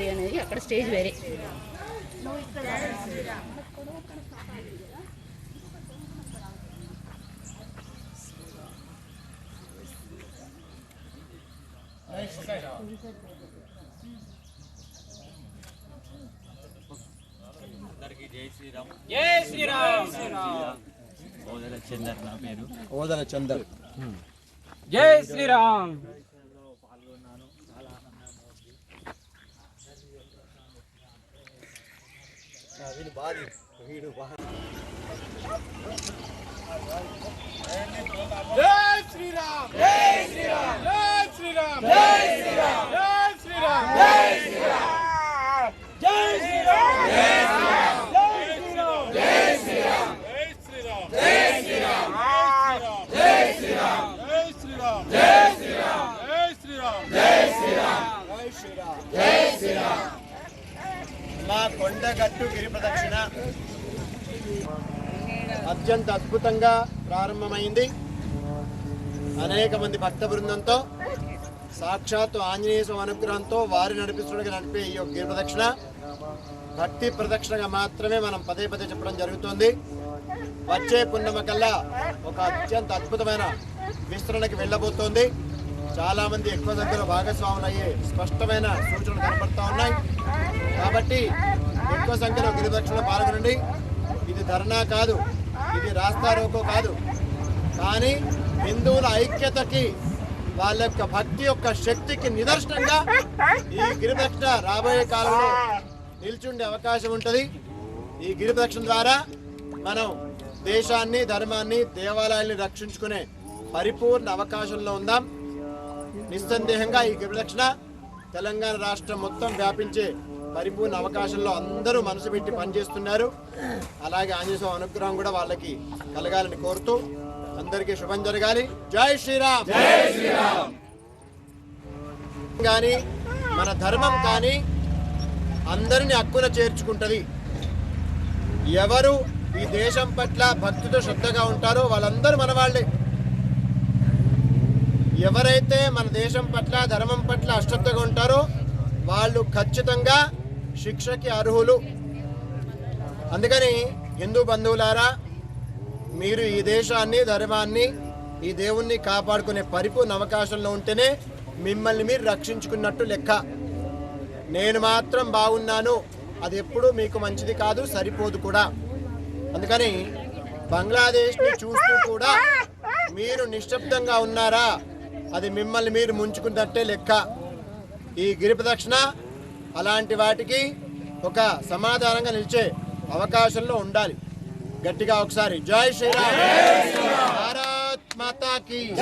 మరి అనేది అక్కడ స్టేజ్ వేరే. జై శ్రీరామ్. ఓదల చందర్ నా పేరు. ఓదల చందర్. జై శ్రీరామ్. వీడు బాది వీడు బా మా కొండగట్టు గిరి ప్రదక్షిణ అత్యంత అద్భుతంగా ప్రారంభమైంది. అనేక మంది భక్త బృందంతో సాక్షాత్తు ఆంజనేయ స్వామి అనుగ్రహంతో వారి నడిపిస్తుండగా నడిపే ఈ యొక్క గిరి ప్రదక్షిణ. భక్తి ప్రదక్షిణగా మాత్రమే మనం పదే పదే చెప్పడం జరుగుతుంది. వచ్చే పున్నమ కల్లా ఒక అత్యంత అద్భుతమైన విస్తరణకి వెళ్ళబోతోంది. చాలా మంది ఎక్కువ దగ్గర భాగస్వాములు అయ్యే స్పష్టమైన సూచనలు కనపడతా ఉన్నాయి. కాబట్టి ఎక్కువ సంఖ్యలో గిరిదక్షిణ పాల్గొనండి. ఇది ధర్నా కాదు ఇది రాస్తా రోకో కాదు. కానీ హిందువుల ఐక్యతకి వాళ్ళ యొక్క భక్తి యొక్క శక్తికి నిదర్శనంగా ఈ గిరిదక్షిణ రాబోయే కాలంలో నిల్చుండే అవకాశం ఉంటుంది. ఈ గిరిదక్షిణ ద్వారా మనం దేశాన్ని ధర్మాన్ని దేవాలయాల్ని రక్షించుకునే పరిపూర్ణ అవకాశంలో ఉందాం. నిస్సందేహంగా ఈ గిరిదక్షిణ తెలంగాణ రాష్ట్రం మొత్తం వ్యాపించే పరిపూర్ణ అవకాశంలో అందరూ మనసు పెట్టి పనిచేస్తున్నారు. అలాగే ఆంజనేయ స్వామి అనుగ్రహం కూడా వాళ్ళకి కలగాలని కోరుతూ అందరికీ శుభం జరగాలి. జై శ్రీరామ్. జై శ్రీరామ్. కానీ మన ధర్మం కానీ అందరిని హక్కున చేర్చుకుంటది. ఎవరు ఈ దేశం పట్ల భక్తితో శ్రద్ధగా ఉంటారో వాళ్ళందరూ మన వాళ్ళే. ఎవరైతే మన దేశం పట్ల ధర్మం పట్ల అశ్రద్ధగా ఉంటారో వాళ్ళు ఖచ్చితంగా శిక్షకి అర్హులు. అందుకని హిందూ బంధువులారా మీరు ఈ దేశాన్ని ధర్మాన్ని ఈ దేవుణ్ణి కాపాడుకునే పరిపూర్ణ అవకాశంలో ఉంటేనే మిమ్మల్ని మీరు రక్షించుకున్నట్టు లెక్క. నేను మాత్రం బాగున్నాను. అది ఎప్పుడూ మీకు మంచిది కాదు సరిపోదు కూడా. అందుకని బంగ్లాదేశ్ని చూస్తూ కూడా మీరు నిశ్శబ్దంగా ఉన్నారా? అది మిమ్మల్ని మీరు ముంచుకున్నట్టే లెక్క. ఈ గిరి ప్రదక్షిణ అలాంటి వాటికి ఒక సమాధానంగా నిలిచే అవకాశంలో ఉండాలి. గట్టిగా ఒకసారి జై శ్రీరామ్. భారత్ మాతాకి.